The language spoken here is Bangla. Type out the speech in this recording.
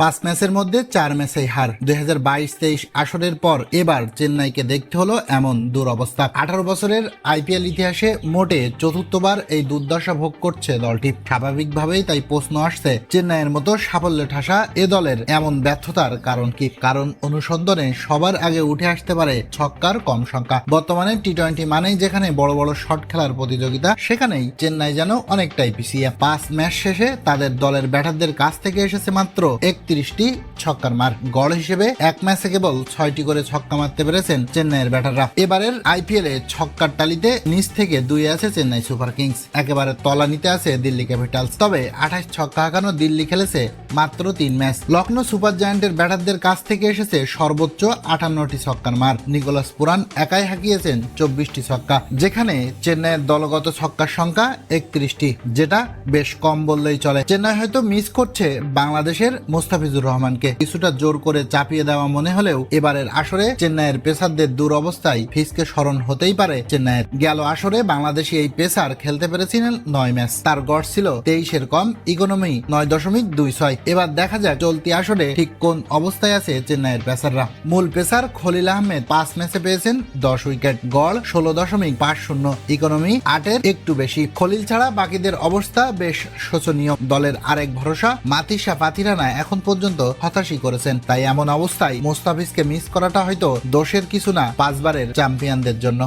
পাঁচ ম্যাচের মধ্যে চার ম্যাচেই হার। দুই হাজার বাইশ তেইশ আসরের পর এবার চেন্নাইকে দেখতে হলো এমন দুরবস্থা। আঠারো বছরের আইপিএল ইতিহাসে মোটে চতুর্থবার এই দুর্দশা ভোগ করছে দলটি। স্বাভাবিকভাবেই তাই প্রশ্ন আসছে, চেন্নাইয়ের মতো সাফল্যে ঠাসা এ দলের এমন ব্যর্থতার কারণ কি? কারণ অনুসন্ধানে সবার আগে উঠে আসতে পারে ছক্কার কম সংখ্যা। বর্তমানে টি টোয়েন্টি মানেই যেখানে বড় বড় শট খেলার প্রতিযোগিতা, সেখানেই চেন্নাই যেন অনেকটাই পিছিয়ে। পাঁচ ম্যাচ শেষে তাদের দলের ব্যাটারদের কাছ থেকে এসেছে মাত্র একত্রিশটি ছক্কার মার। গড় হিসেবে এক ম্যাচে কেবল ছয়টি করে ছক্কা মারতে পেরেছেন চেন্নাইয়ের ব্যাটাররা। এবারের আইপিএল ছক্কার টালিতে নিচ থেকে দুই আছে চেন্নাই সুপার কিংস। একেবারে তলানিতে আছে দিল্লি ক্যাপিটালস। তবে আঠাশ ছক্কা হাঁকানো দিল্লি খেলেছে মাত্র তিন ম্যাচ। লখনৌ সুপার জায়ান্টের ব্যাটারদের কাছ থেকে এসেছে সর্বোচ্চ আটান্নটি ছক্কার মার। নিকোলাস পুরান একাই হাঁকিয়েছেন চব্বিশটি ছক্কা। যেখানে চেন্নাইয়ের দলগত ছক্কার সংখ্যা একত্রিশটি, যেটা বেশ কম বললেই চলে। চেন্নাই হয়তো মিস করছে বাংলাদেশের মোস্তাফিজুর রহমানকে কিছুটা জোর করে চাপিয়ে দেওয়া মনে হলেও এবারের আসরে চেন্নাইয়ের পেসারদের দুরবস্থায় ফিসকে স্মরণ হতেই পারে চেন্নাইয়ের। গেল আসরে বাংলাদেশি এই পেসার খেলতে পেরেছিলেন নয় ম্যাচ। তার গড় ছিল তেইশের কম, ইকোনমি নয় দশমিক দুই ছয়। এবার দেখা যাক চলতি আসরে ঠিক কোন অবস্থায় আছে চেন্নাইয়ের পেসাররা। মূল পেসার খলিল আহমেদ পাঁচ ম্যাচে পেয়েছেন দশ উইকেট। গড় ষোলো দশমিক পাঁচ শূন্য, ইকোনমি আটের একটু বেশি। খলিল ছাড়া বাকিদের অবস্থা বেশ শোচনীয়। দলের আরেক ভরসা মাতিসা পাতিরানা এখন পর্যন্ত হতাশই করেছেন। তাই এমন অবস্থায় মোস্তাফিজকে মিস করাটা হয়তো দোষের কিছু না পাঁচবারের চ্যাম্পিয়নদের জন্য।